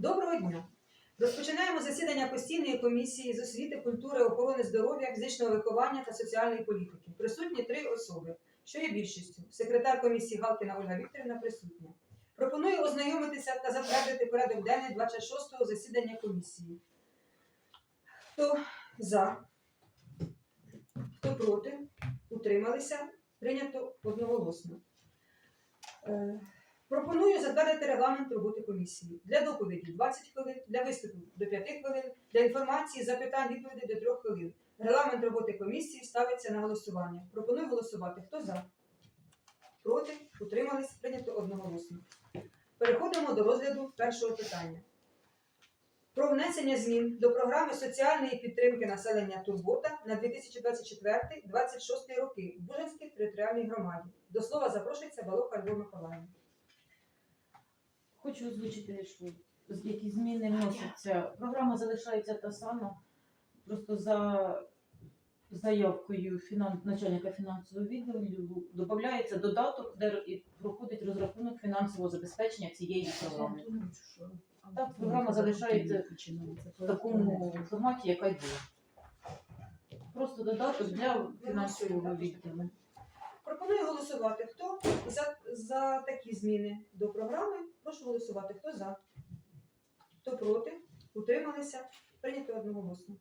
Доброго дня! Розпочинаємо засідання постійної комісії з освіти, культури, охорони здоров'я, фізичного виховання та соціальної політики. Присутні три особи, що є більшістю. Секретар комісії Галкіна Ольга Вікторівна присутня. Пропоную ознайомитися та затвердити порядок денний 26-го засідання комісії. Хто за? Хто проти? Утрималися? Прийнято одноголосно. Е, Пропоную затвердити регламент роботи комісії. Для доповіді 20 хвилин, для виступів до 5 хвилин, для інформації, запитань, відповідей до 3 хвилин. Регламент роботи комісії ставиться на голосування. Пропоную голосувати. Хто за? Проти? Утримались? Прийнято одноголосно. Переходимо до розгляду першого питання. Про внесення змін до програми соціальної підтримки населення Турбота на 2024-2026 роки в Бужанській територіальній громаді. До слова запрошується Балоха Львова Миколаївна. Хочу озвучити, що які зміни вносяться. Програма залишається та сама, просто за заявкою фінан... начальника фінансового відділу додається додаток, де проходить розрахунок фінансового забезпечення цієї програми. Так, програма залишається в такому форматі, яка й була. Просто додаток для фінансового відділу. Пропоную голосувати. Хто за, за такі зміни до програми? Прошу голосувати. Хто за? Хто проти? Утрималися? Прийнято одноголосно.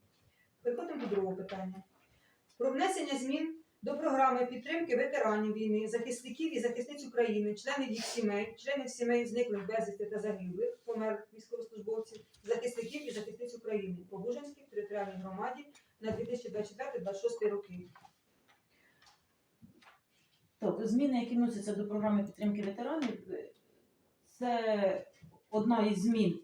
Переходимо до другого питання. Про внесення змін до програми підтримки ветеранів війни, захисників і захисниць України, членів їх сімей, членів сімей зниклих безвісти та загиблих, померлих військовослужбовців, захисників і захисниць України по Бужанській територіальній громаді на 2024-2026 роки. Так, зміни, які вносяться до програми підтримки ветеранів, це одна із змін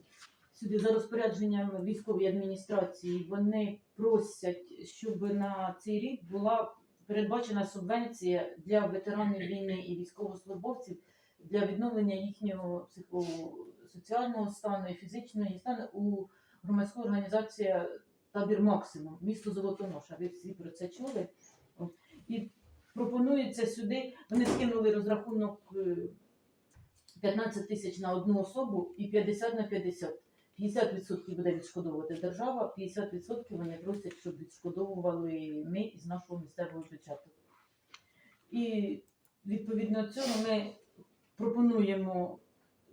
сюди за розпорядженням військової адміністрації. Вони просять, щоб на цей рік була передбачена субвенція для ветеранів війни і військовослужбовців для відновлення їхнього психосоціального стану і фізичного стану у громадську організацію Табір Максимум, місто Золотоноша. Ви всі про це чули. І пропонується сюди, вони скинули розрахунок е, 15 тисяч на одну особу і 50 на 50. 50% буде відшкодовувати держава, 50% вони просять, щоб відшкодовували ми із нашого місцевого бюджету. І відповідно цього ми пропонуємо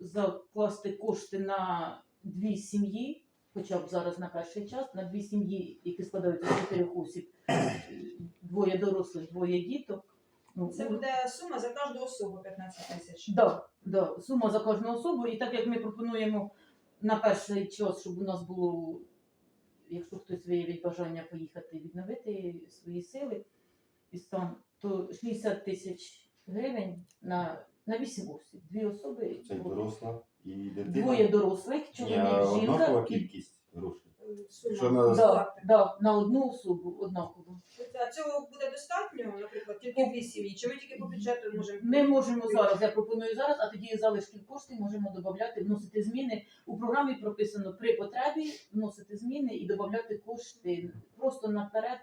закласти кошти на дві сім'ї, хоча б зараз на перший час, на дві сім'ї, які складаються з чотирьох осіб, двоє дорослих, двоє діток. Ну, Це буде сума за кожну особу 15 тисяч. Да, да, сума за кожну особу. І так як ми пропонуємо на перший час, щоб у нас було, якщо хтось виявить бажання поїхати відновити свої сили і стан, то 60 тисяч гривень на, на 8 осіб. Дві особи, Це доросла і дитина. двоє дорослих, чоловік, жінка. однакова І, кількість грошей. Сума. Що на- да, да, на одну особу однаково. А цього буде достатньо, наприклад, тільки дві сім'ї, чи ми тільки по бюджету можемо? Ми можемо зараз, я пропоную зараз, а тоді залишків коштів можемо додати, вносити зміни. У програмі прописано при потребі вносити зміни і додати кошти просто наперед,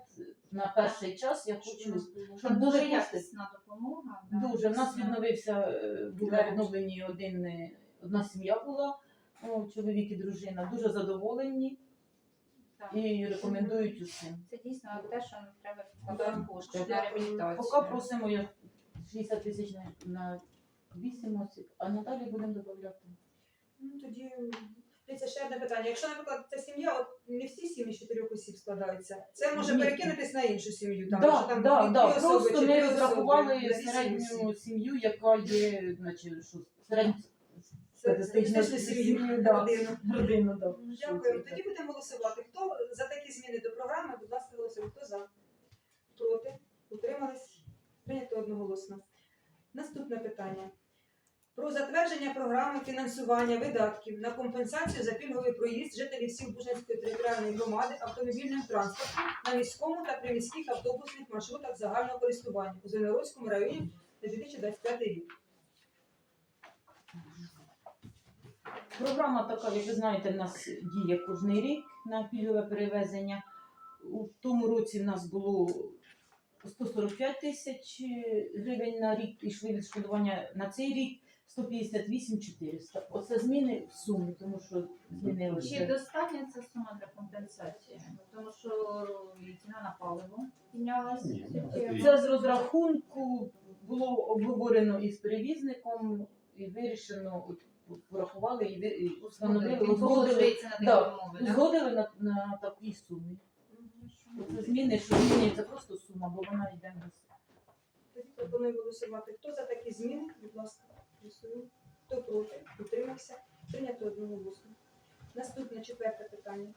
на перший час. Я хочу щоб дуже якісна допомога. да, Дуже. В нас дійсно. відновився, е, були Да. відновлені один, е, одна сім'я була, о, чоловік і дружина, дуже задоволені. І рекомендують усім. Це дійсно те, що нам треба кошти Так. на реабілітацію. Поки просимо я 60 тисяч на, на 8 осіб, а надалі будемо додати. Ну тоді дивіться, ще одне питання. Якщо, наприклад, ця сім'я, от не всі сім'ї з чотирьох осіб складаються, це може Ні. перекинутись на іншу сім'ю. Там, Да, якщо там да, дві- да. особи Просто чи ми три особи розрахували на вісім середню сім'ю, яка є, значить, що середню статистичну статистичну сім'ю, да. родину. Да. Дякую. Тоді будемо голосувати. Хто за такі зміни до програми, будь ласка, голосуємо. Хто за? Проти? Утримались? Прийнято одноголосно. Наступне питання. Про затвердження програми фінансування видатків на компенсацію за пільговий проїзд жителів сіл Бужанської територіальної громади автомобільним транспортом на міському та приміських автобусних маршрутах загального користування у Зеленодольському районі на 2025 рік. Програма така, як ви знаєте, в нас діє кожний рік на пільгове перевезення. У тому році в нас було 145 тисяч гривень на рік пішли відшкодування на цей рік 158 400. Оце зміни в сумі, тому що Чи змінилося. достатня ця сума для компенсації? Тому що ціна на паливо піднялась. Ні, ну. Це з розрахунку було обговорено із перевізником і вирішено, от, порахували і ви- установили, Він узгодили, на такі Да, узгодили на, на такій сумі. Це зміни, що змінюється просто сума, бо вона йде на Тоді пропоную голосувати. Хто за такі зміни? Будь ласка, голосуємо. Хто проти? Утримався? Прийнято одноголосно. Наступне четверте питання.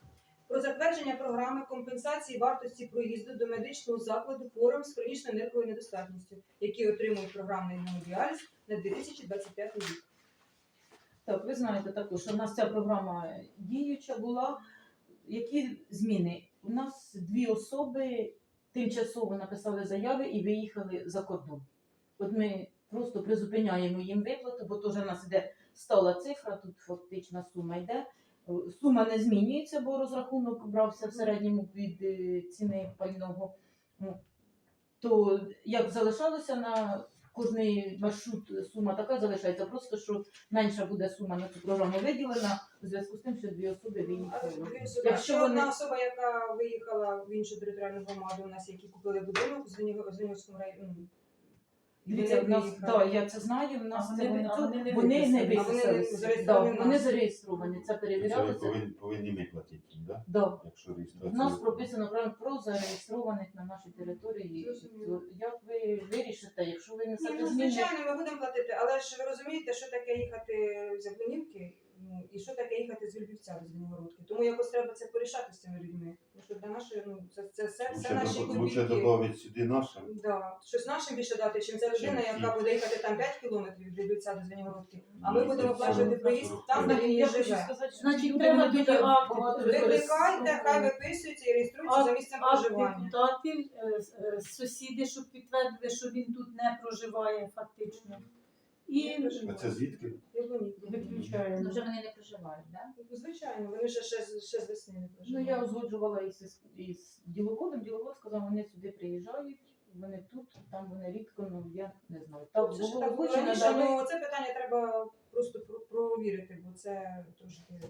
Про затвердження програми компенсації вартості проїзду до медичного закладу хворим з хронічною нирковою недостатністю, які отримують програмний гемодіаліз на 2025 рік. Так, ви знаєте також, що в нас ця програма діюча була. Які зміни? У нас дві особи тимчасово написали заяви і виїхали за кордон. От ми просто призупиняємо їм виплату, бо теж у нас іде стала цифра, тут фактична сума йде. Сума не змінюється, бо розрахунок брався в середньому від е, ціни пального. То як залишалося на кожний маршрут сума така залишається, просто що менша буде сума на цю програму виділена у зв'язку з тим, що дві особи А виїхали. Якщо вони- одна особа, яка виїхала в іншу територіальну громаду, у нас які купили будинок з Звенігорському. І Дивіться, в нас, да, я це знаю, в нас А це вони- вони, а вони не вони не виписані. А вони не зареєстровані в вони нас. зареєстровані, це Це ви перевірялося. повинні, повинні ми платити, їм, да? Да. якщо У реєстрація. нас прописано правильно про зареєстрованих на нашій території. Зрозуміло. Як ви вирішите, якщо ви Ні, несете ну, зміни? звичайно, ми будемо платити, але ж ви розумієте, що таке їхати з Яблунівки, ну і що таке їхати з Вільбівця до Звенигородки. Тому якось треба це порішати з цими людьми. Тому що для нашої, ну це, це все, все наші лучше копійки. додати сюди нашим. Да, щось нашим більше дати, чим ця людина, Чим яка ті. буде їхати там 5 кілометрів від Вільбівця до Звенигородки. А ми Ну, будемо це оплачувати все проїзд там, де він Я є хочу живе. сказати, що Значить, треба тоді Викликайте, хай виписуються і реєструються А- за місцем А проживання. депутатів, е, е, сусіди, щоб підтвердили, що він тут не проживає фактично. І А це звідки? Яблунівки. виключаємо. Ну, вже вони не проживають, так? Ну, Звичайно, вони ще, ще, з- ще з весни не Ну, проживають. я узгоджувала із, із діловодом. Діловод сказав, вони сюди приїжджають, вони тут, там вони рідко, ну я не знаю. Так Це ж було так було озвучено, раніше, дали. ну це питання треба просто про- провірити, бо це трошки.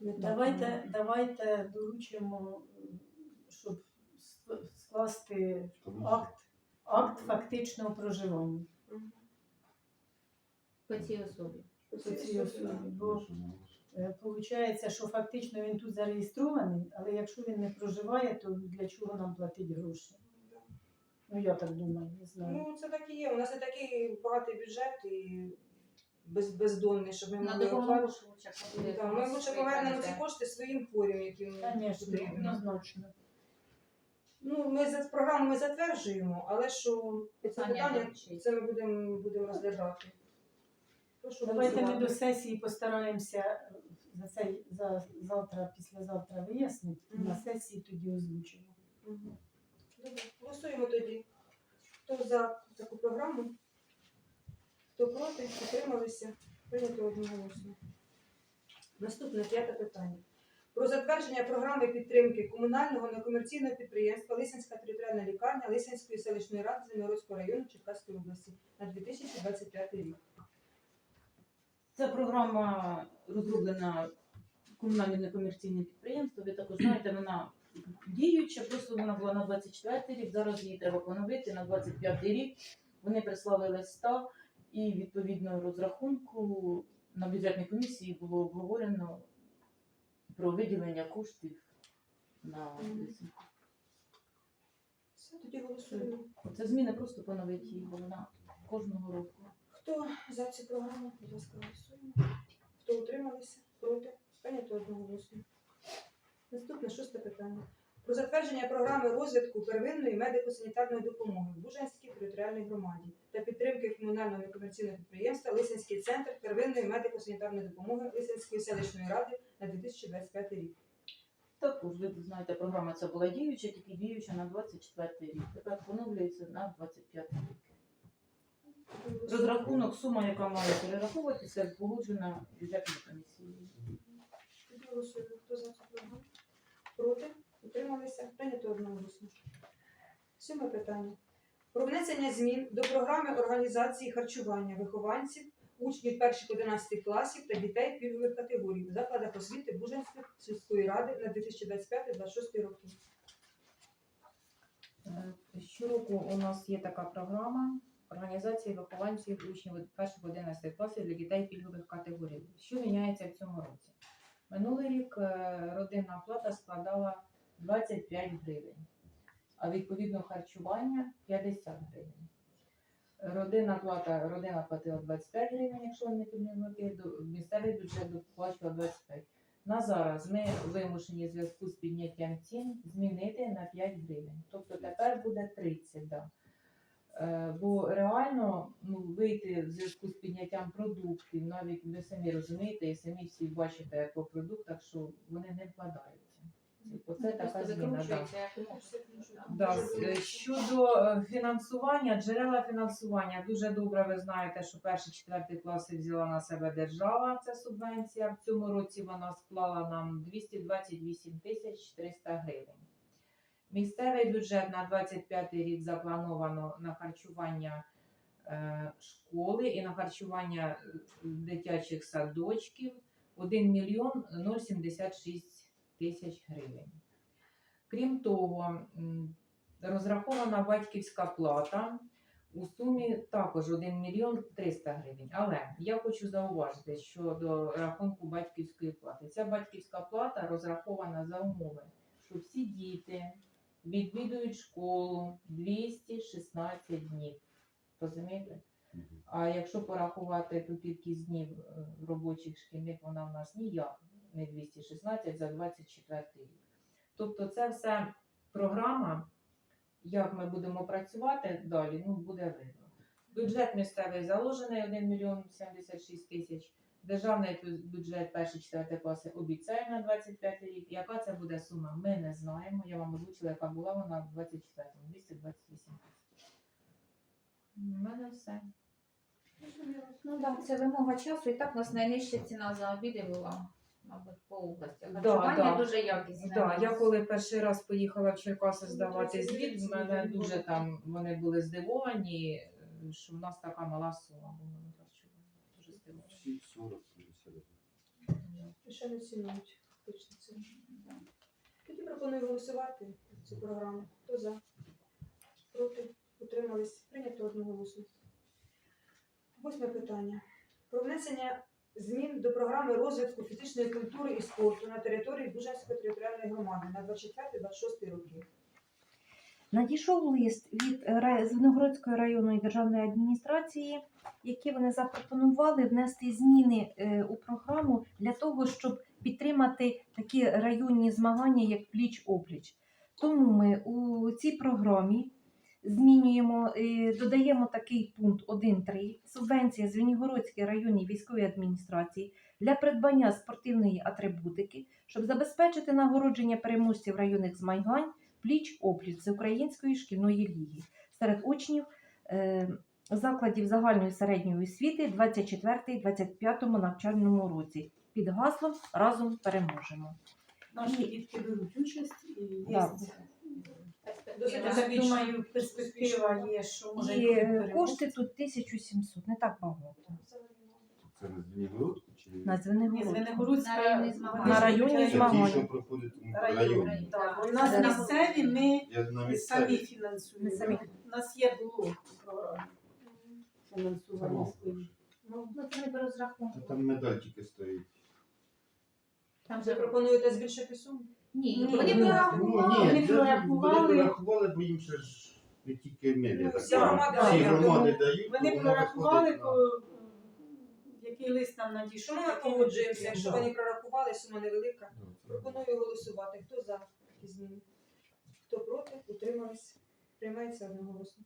не так. Давайте, давайте доручимо, м, щоб ск- скласти акт, акт фактичного проживання. По цій особі. по цій особі. Бо молодь. е, Получається, що фактично він тут зареєстрований, але якщо він не проживає, то для чого нам платити гроші? Ну я так думаю, не знаю. Ну, це так і є. У нас не такий багатий бюджет і без, бездонний, щоб ми На могли допомогу лучше буде. Да, Ми лучше повернемо ці кошти своїм хворим, яким Звісно, потрібно. однозначно. Ну, ми за програму ми затверджуємо, але що це Питання питання, вивчить. це ми будемо, будемо розглядати. Прошу Давайте ми голосувати. до сесії постараємося е, за цей за завтра, післязавтра вияснити. Мгм. На сесії тоді озвучимо. Мгм. Добре, голосуємо тоді. Хто за таку програму? Хто проти? Утрималися? Прийнято одноголосно. Наступне п'яте питання. Про затвердження програми підтримки комунального некомерційного підприємства Лисянська територіальна лікарня Лисянської селищної ради Зеленогорського району Черкаської області на 2025 рік. Ця програма розроблена комунальним некомерційним підприємством. Ви також знаєте, вона діюча, просто вона була на 24 рік. Зараз її треба поновити на 25 рік. Вони прислали листа і відповідно розрахунку на бюджетній комісії було обговорено про виділення коштів на Мгм. Все, тоді голосуємо. Це зміни просто поновить її, вона кожного року. Хто за цю програму? Будь ласка, голосуємо. Хто утрималися? Проти? Прийнято одноголосно. Наступне шосте питання. Про затвердження програми розвитку первинної медико-санітарної допомоги в Бужанській територіальній громаді та підтримки комунального некомерційного підприємства Лисинський центр первинної медико-санітарної допомоги Лисинської селищної ради на 2025 рік. Також ви знаєте, програма ця була діюча, тільки діюча на 24 рік. Тепер поновлюється на 25 рік. Розрахунок, сума, яка має перераховуватися, погоджена бюджетною комісією. Хто за цю програму? Проти? Утрималися? Прийнято одноголосно. Сьоме питання. Про внесення змін до програми організації харчування вихованців, учнів 1-11 класів та дітей пільгових категорій в закладах освіти Бужанської сільської ради на 2025-2026 роки. Е, Щороку у нас є така програма організації вихованців учнів від 1-11 класів для дітей пільгових категорій. Що міняється в цьому році? Минулий рік е, родинна плата складала 25 гривень, а відповідно харчування 50 гривень. Родинна плата, родина платила 25 гривень, якщо не піднімати, місцевий бюджет доплачував 25. На зараз ми вимушені в зв'язку з підняттям цін змінити на 5 гривень. Тобто тепер буде 30, да. Е, бо реально ну, вийти в зв'язку з підняттям продуктів, навіть ви самі розумієте і самі всі бачите по продуктах, що вони не вкладаються. Оце така зміна. Да. е, щодо е, фінансування, джерела фінансування, дуже добре ви знаєте, що перші четверті класи взяла на себе держава, це субвенція. В цьому році вона склала нам 228 тисяч 400 гривень. Місцевий бюджет на 25 рік заплановано на харчування е, школи і на харчування дитячих садочків 1 мільйон 076 тисяч гривень. Крім того, розрахована батьківська плата у сумі також 1 мільйон 300 гривень. Але я хочу зауважити щодо рахунку батьківської плати. Ця батьківська плата розрахована за умови, що всі діти відвідують школу 216 днів. Розумієте? А якщо порахувати ту кількість днів е, робочих шкільних, вона в нас ніяк не 216 за 24 рік. Тобто це все програма, як ми будемо працювати далі, ну буде видно. Бюджет місцевий заложений 1 мільйон 76 тисяч. Державний бюджет перші 4 класи обіцяє на 25 рік. Яка це буде сума? Ми не знаємо. Я вам озвучила, яка була вона в 24-му, 228 тисяч. У мене все. Ну так, це вимога часу, і так у нас найнижча ціна за обіди була, мабуть, по області. Да, Харчування да. дуже якісне. Да, я коли перший раз поїхала в Черкаси здавати звіт, в мене дуже там вони були здивовані, е, що в нас така мала сума харчування. Дуже здивовані. Всі 40 50. Ще не фактично це. Тоді пропоную голосувати цю програму. Хто за? Проти? Утримались? Прийнято одноголосно. Восьме питання. Про внесення змін до програми розвитку фізичної культури і спорту на території Бужанської територіальної громади на 24-26 роки. Надійшов лист від Звенигородської районної державної адміністрації, які вони запропонували внести зміни е, у програму для того, щоб підтримати такі районні змагання, як пліч-опліч. Тому ми у цій програмі змінюємо, е, додаємо такий пункт 1.3. Субвенція Звенигородській районній військовій адміністрації для придбання спортивної атрибутики, щоб забезпечити нагородження переможців районних змагань пліч опліч з української шкільної ліги серед учнів е, закладів загальної середньої освіти 24-25 навчальному році під гаслом разом переможемо. Наші дітки беруть участь і є. Я так думаю, перспектива є, що може І кошти тут 1700, не так багато. Це не Звенигородку чи На Звенигородку. Звенигородська На районні змагання. На Це ті, змагання. що проходять у районі. Так, у нас Це місцеві, ми Я на самі місцеві. фінансуємо. Ми самі. У нас є було у фінансування своїх. Ну, Ну, це не по Та розрахунку. там медаль тільки стоїть. Там Ви же пропонуєте збільшити суму? Ні, Ні, вони ні. прорахували. Ну, Вони прорахували. Вони прорахували, бо їм ще ж не тільки ми, я Ну, всі громади всі дають. громади дають. Вони то воно прорахували, виходить по який лист нам надійшов. Що ми такий погоджуємося? Якщо да. вони прорахували, сума невелика. Пропоную голосувати. Хто за такі зміни? Хто проти? Утримались? Приймається одноголосно.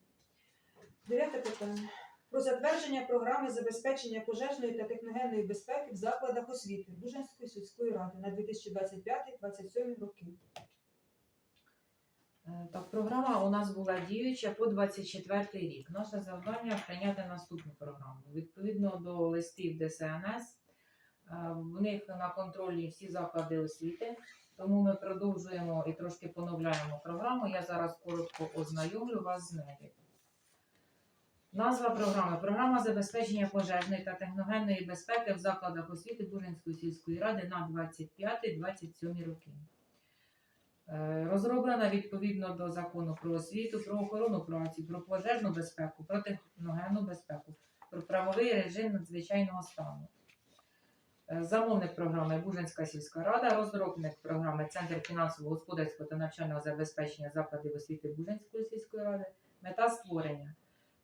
Дев'яте питання. Про затвердження програми забезпечення пожежної та техногенної безпеки в закладах освіти Бужанської сільської ради на 2025-2027 роки. Е, Так, програма у нас була діюча по 24 рік. Наше завдання прийняти наступну програму. Відповідно до листів ДСНС, е, в них на контролі всі заклади освіти. Тому ми продовжуємо і трошки поновляємо програму. Я зараз коротко ознайомлю вас з нею. Назва програми Програма забезпечення пожежної та техногенної безпеки в закладах освіти Бужинської сільської ради на 25-27 роки. Е, Розроблена відповідно до закону про освіту, про охорону праці, про пожежну безпеку, про техногенну безпеку, про правовий режим надзвичайного стану. Е, Замовник програми Бужинська сільська рада, розробник програми Центр фінансового, господарського та навчального забезпечення закладів освіти Бужинської сільської ради. Мета створення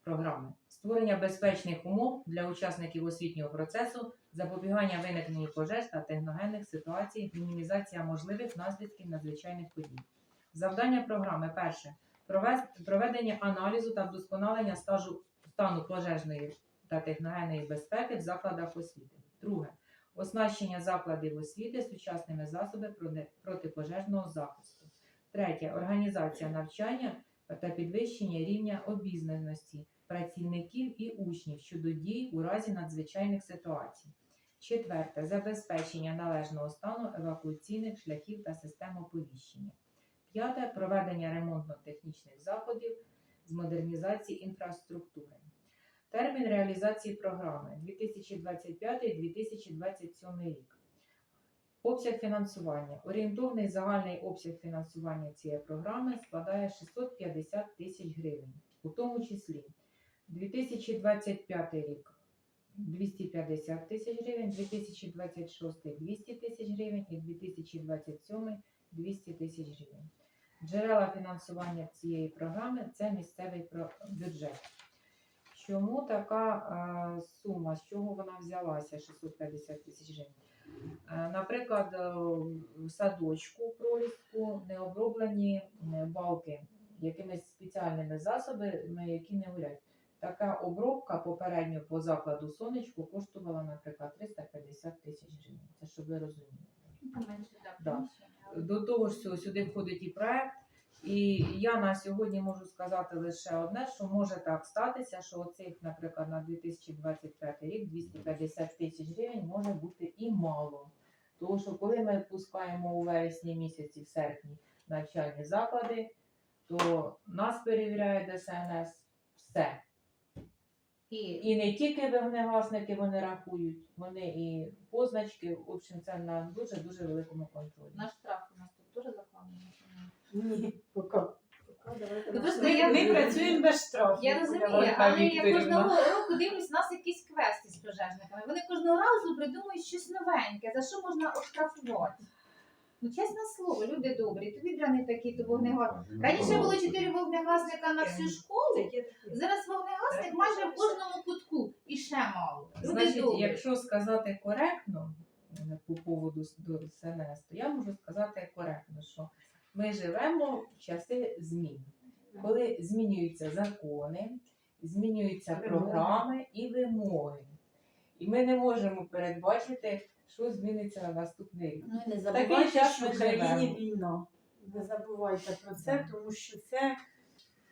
програми створення безпечних умов для учасників освітнього процесу, запобігання виникненню пожеж та техногенних ситуацій, мінімізація можливих наслідків надзвичайних подій. Завдання програми перше проведення аналізу та вдосконалення стажу стану пожежної та техногенної безпеки в закладах освіти. Друге оснащення закладів освіти сучасними засобами протипожежного захисту. Третє організація навчання та підвищення рівня обізнаності працівників і учнів щодо дій у разі надзвичайних ситуацій. Четверте забезпечення належного стану евакуаційних шляхів та систем оповіщення. П'яте проведення ремонтно-технічних заходів з модернізації інфраструктури. Термін реалізації програми 2025-2027 рік. Обсяг фінансування. Орієнтовний загальний обсяг фінансування цієї програми складає 650 тисяч гривень, у тому числі 2025 рік 250 тисяч гривень, 2026 200 тисяч гривень і 2027 200 тисяч гривень. Джерела фінансування цієї програми це місцевий бюджет. Чому така е, сума? З чого вона взялася 650 тисяч гривень? Е, Наприклад, е, в садочку проліску не оброблені балки якимись спеціальними засобами, які не горять. Така обробка попередньо по закладу сонечку коштувала, наприклад, 350 тисяч гривень. Це щоб ви розуміли. Поменше, так, Да. До того ж, всього, сюди входить і проект. І я на сьогодні можу сказати лише одне, що може так статися, що оцих, наприклад, на 2025 рік 250 тисяч гривень може бути і мало. Тому що коли ми пускаємо у вересні місяці, в серпні навчальні заклади, то нас перевіряє ДСНС все. І І не тільки вогнегасники вони рахують, вони і позначки. В общем, це на дуже дуже великому контролі. наш штраф у нас тут теж закладений. Ні. Ну, просто Ми, я- ми працюємо без штрафів. Я розумію, але я кожного року дивлюсь, у нас якісь квести з пожежниками. Вони кожного разу придумують щось новеньке, за що можна оштрафувати. Ну, чесне слово, люди добрі, то відраний такий, то вогнегас. Раніше було чотири вогнегасника на всю школу, зараз вогнегасник майже в кожному кутку і ще мало. Люди Значить, добрі. якщо сказати коректно е, по поводу до СНС, то я можу сказати коректно, що ми живемо в часи змін, коли змінюються закони, змінюються програми і вимоги. І ми не можемо передбачити, що зміниться на наступний рік. Ну і не Такий забувайте, час що ми в країні війна. Не забувайте про це, тому що це.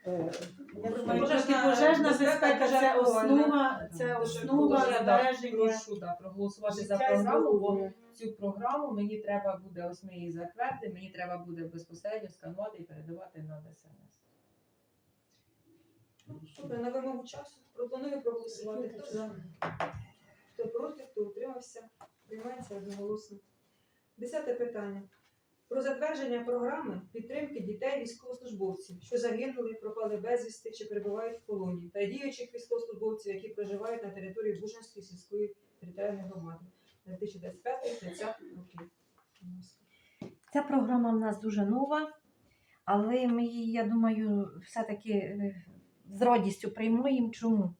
е, Я Пожежна думаю, пожежна безпека, безпека це основа, це основа Дуже, збереження прошу да, проголосувати за життя і програму, бо здоров'я. цю програму мені треба буде, ось ми її затвердимо, мені треба буде безпосередньо сканувати і передавати на ДСНС. Добре, на вимогу часу пропоную проголосувати. Хто за? Хто проти, хто утримався, приймається одноголосно. Десяте питання. Про затвердження програми підтримки дітей військовослужбовців, що загинули, пропали безвісти чи перебувають в полоні, та діючих військовослужбовців, які проживають на території Бужанської сільської територіальної громади на 2025-30 роки. Будь. Ця програма в нас дуже нова, але ми її, я думаю, все-таки е, з радістю приймаємо. Чому?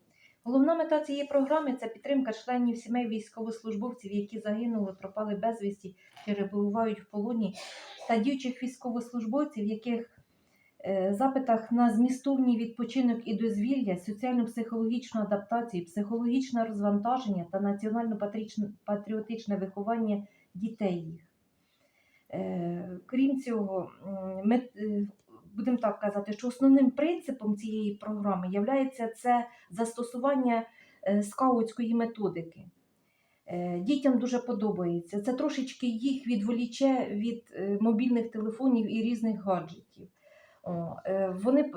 Головна мета цієї програми це підтримка членів сімей військовослужбовців, які загинули, пропали безвісті перебувають в полоні, та діючих військовослужбовців, яких е, запитах на змістовний відпочинок і дозвілля, соціально-психологічну адаптацію, психологічне розвантаження та національно-патріотичне виховання дітей їх. Е, Крім цього, е, будемо так казати, що основним принципом цієї програми є це застосування е, скаутської методики. Е, Дітям дуже подобається. Це трошечки їх відволіче від е, мобільних телефонів і різних гаджетів. Вони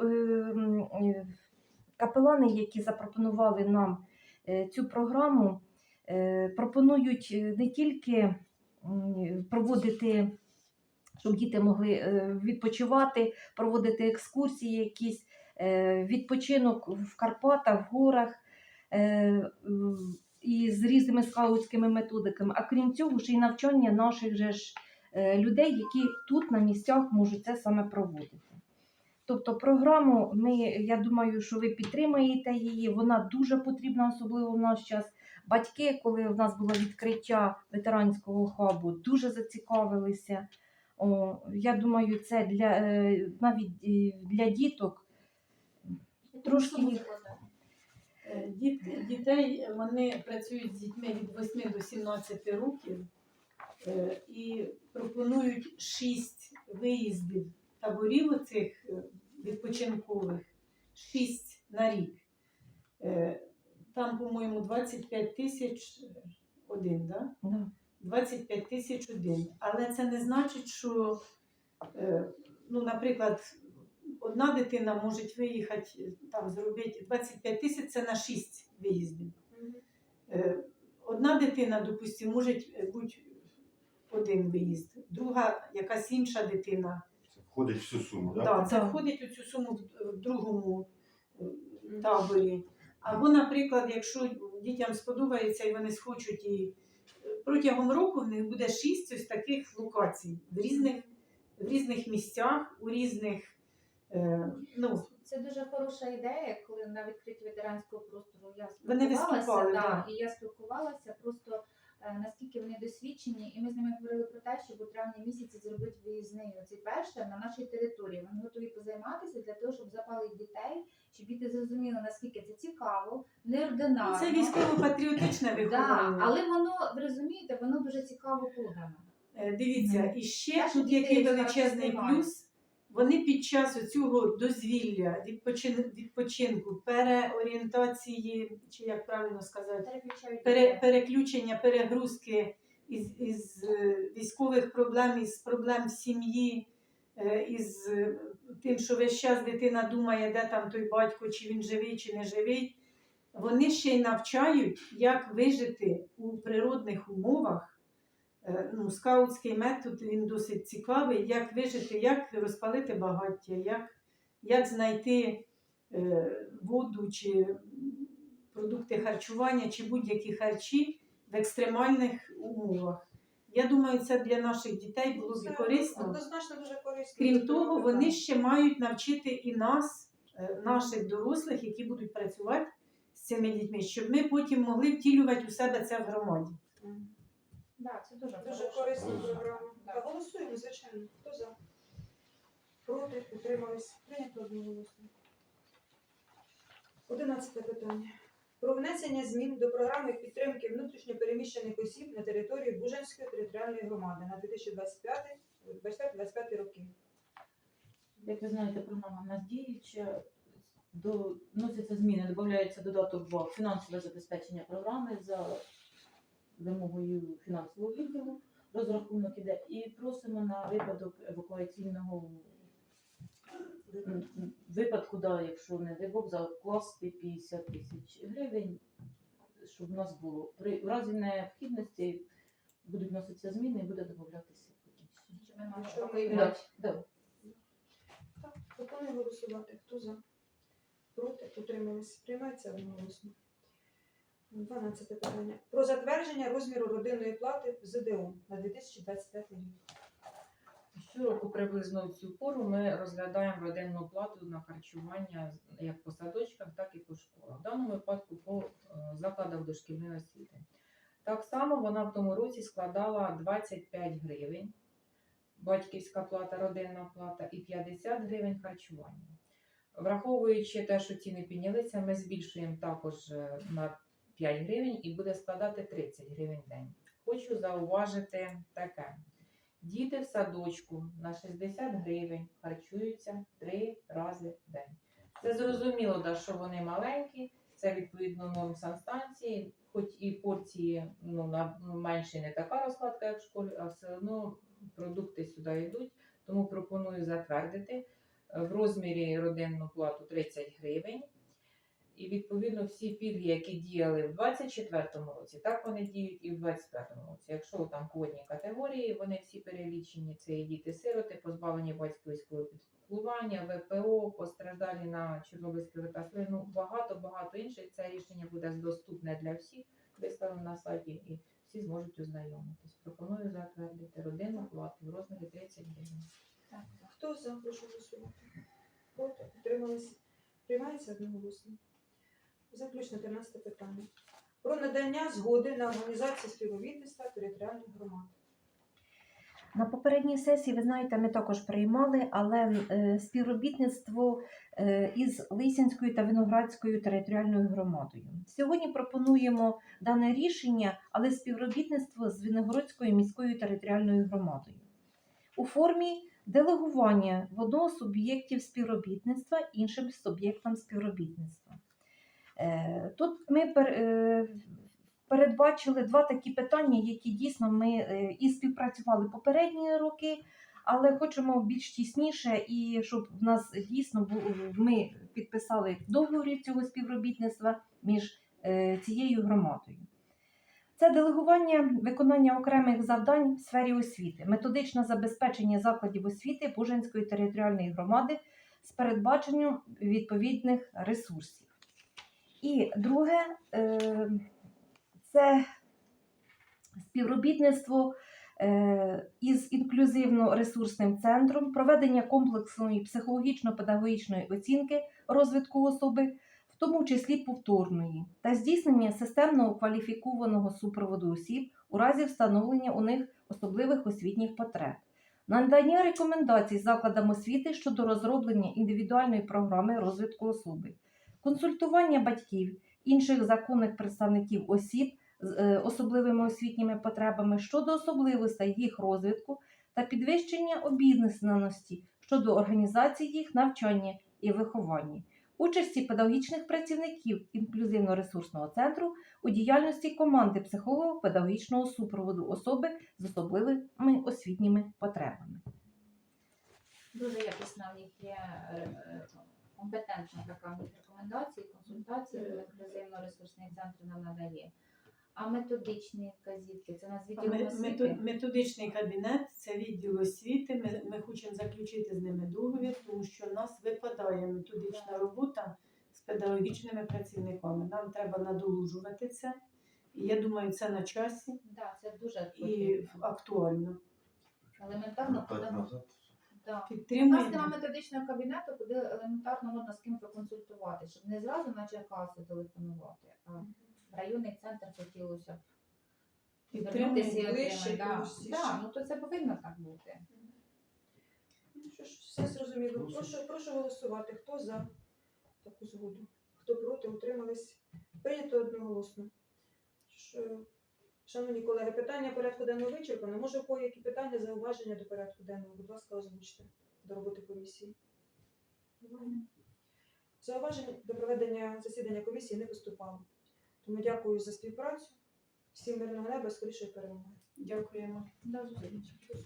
капелани, які запропонували нам цю програму, пропонують не тільки проводити, щоб діти могли е, відпочивати, проводити екскурсії, якісь е, відпочинок в Карпатах, в горах. е, І з різними скаутськими методиками, а крім цього, ще й навчання наших же ж людей, які тут на місцях можуть це саме проводити. Тобто програму, ми, я думаю, що ви підтримаєте її. Вона дуже потрібна, особливо в наш час. Батьки, коли в нас було відкриття ветеранського хабу, дуже зацікавилися. О, я думаю, це для е, навіть е, для діток трошки їх Е, Діт, дітей вони працюють з дітьми від 8 до 17 років і пропонують 6 виїздів таборів оцих відпочинкових, 6 на рік. Там, по-моєму, 25 тисяч один, да? Да. 25 тисяч один. Але це не значить, що, е, ну, наприклад, одна дитина може виїхати там зробити 25 тисяч це на 6 виїздів. Е, Одна дитина, допустимо, може е, бути один виїзд, друга якась інша дитина. Це входить в всю суму, так? Да, це входить у цю суму в- другому таборі. Або, наприклад, якщо дітям сподобається і вони схочуть, і протягом року в них буде шість ось таких локацій в різних, в різних місцях, у різних. Е, ну, Це дуже хороша ідея, коли на відкритті ветеранського простору я Вони спілкувалася, виступали, да, і я спілкувалася просто наскільки вони досвідчені, і ми з ними говорили про те, щоб у травні місяці зробити виїзний оцей перший на нашій території. Вони готові позайматися для того, щоб запалити дітей, щоб діти зрозуміли, наскільки це цікаво, неординарно. це військово-патріотичне да, але воно, ви розумієте, воно дуже цікаво подано. Е, Дивіться, і ще тут який величезний плюс. Вони під час цього дозвілля, відпочин- відпочинку, переорієнтації, чи як правильно сказати, пере, переключення, перегрузки із, із е, військових проблем, із проблем сім'ї, е, із е, тим, що весь час дитина думає, де там той батько, чи він живий, чи не живий. Вони ще й навчають, як вижити у природних умовах. Е, Ну, скаутський метод він досить цікавий, як вижити, як розпалити багаття, як, як знайти е, воду чи продукти харчування чи будь-які харчі в екстремальних умовах. Я думаю, це для наших дітей було б корисно. Однозначно дуже корисно. Крім того, вони ще мають навчити і нас, е, наших дорослих, які будуть працювати з цими дітьми, щоб ми потім могли втілювати у себе це в громаді. Да, це дуже, Дуже хороша корисна програма. Да. Та голосуємо, звичайно. Хто за? Проти, утримались. Прийнято одноголосно. Одинадцяте питання. Про внесення змін до програми підтримки внутрішньопереміщених осіб на території Бужанської територіальної громади на 2025-2025 роки. Як ви знаєте, програма в нас діюча. До, вносяться зміни, додається додаток 2 фінансове забезпечення програми за вимогою фінансового відділу. Розрахунок іде і просимо на випадок евакуаційного випадку, да, якщо не дай Бог, закласти 50 тисяч гривень, щоб у нас було. При в разі необхідності будуть вноситися зміни і буде додатися потім. ми Якщо ми. Да, да. Так, пропоную голосувати. Хто за? Проти? Утримались. Приймається одноголосно. 12 питання. Про затвердження розміру родинної плати в ЗДО на 2025 рік. Щороку приблизно в цю пору ми розглядаємо родинну плату на харчування як по садочках, так і по школах. В даному випадку по е, закладах дошкільної освіти. Так само вона в тому році складала 25 гривень, батьківська плата, родинна плата і 50 гривень харчування. Враховуючи те, що ціни піднялися, ми збільшуємо також е, на 5 гривень і буде складати 30 гривень в день. Хочу зауважити таке. Діти в садочку на 60 гривень харчуються три рази в день. Це зрозуміло, да, що вони маленькі, Це відповідно норм санстанції, хоч і порції ну, на ну, менше не така розкладка, як в школі, а все одно продукти сюди йдуть. Тому пропоную затвердити в розмірі родинну плату 30 гривень. І відповідно всі пільги, які діяли в 24-му році, так вони діють і в 25-му році. Якщо там квотні категорії, вони всі перелічені. Це і діти-сироти, позбавлені батьківського піклування, ВПО, постраждалі на Чорнобильській катастрофі. Ну багато багато інших. Це рішення буде доступне для всіх, виставлено на сайті, і всі зможуть ознайомитись. Пропоную затвердити родинну плату в розмірі 30 гривень. Так. Хто за? Прошу голосувати. Проти? Утримались? Приймається одноголосно. Заключне 13 питання. Про надання згоди на організацію співробітництва територіальних громад. На попередній сесії, ви знаєте, ми також приймали, але е, співробітництво е, із Лисянською та Виноградською територіальною громадою. Сьогодні пропонуємо дане рішення, але співробітництво з Виноградською міською територіальною громадою у формі делегування в одного суб'єктів співробітництва іншим суб'єктам співробітництва. Е, Тут ми е, передбачили два такі питання, які дійсно ми е, і співпрацювали попередні роки, але хочемо більш тісніше і щоб в нас дійсно ми підписали договір цього співробітництва між цією громадою. Це делегування виконання окремих завдань в сфері освіти, методичне забезпечення закладів освіти Бужанської територіальної громади з передбаченням відповідних ресурсів. І друге, е, це співробітництво е, із інклюзивно-ресурсним центром, проведення комплексної психологічно-педагогічної оцінки розвитку особи, в тому числі повторної, та здійснення системного кваліфікованого супроводу осіб у разі встановлення у них особливих освітніх потреб. Надання рекомендацій закладам освіти щодо розроблення індивідуальної програми розвитку особи, консультування батьків, інших законних представників осіб з е, особливими освітніми потребами щодо особливостей їх розвитку та підвищення обізнаності щодо організації їх навчання і виховання, участі педагогічних працівників інклюзивно-ресурсного центру у діяльності команди психолого-педагогічного супроводу особи з особливими освітніми потребами. Дуже якісна в є е, е, компетентна така рекомендації, консультації, інклюзивно-ресурсний центр нам надає. А методичні вказівки, це на ме- освіти. Методичний кабінет це відділ освіти. Ми, ми хочемо заключити з ними договір, тому що в нас випадає методична робота з педагогічними працівниками. Нам треба надолужувати це. І я думаю, це на часі Да, це дуже і актуально. елементарно. Назад. Да. У нас Підтримуємо. немає методичного кабінету, куди елементарно можна з ким проконсультувати, щоб не зразу на Черкаси телефонувати, а в районний центр хотілося б звернутися і Ближче, отримати. Да. Да, ну то це повинно так бути. Ну що ж, все зрозуміло. Прошу, прошу голосувати. Хто за таку згоду? Хто проти? Утримались? Прийнято одноголосно. Що, шановні колеги, питання порядку денного вичерпано. Може, у кого які питання, зауваження до порядку денного? Будь ласка, озвучте до роботи комісії. Зауважень до проведення засідання комісії не виступало. Тому дякую за співпрацю. Всім мирного неба, скорішої перемоги. Дякуємо. До зустрічі.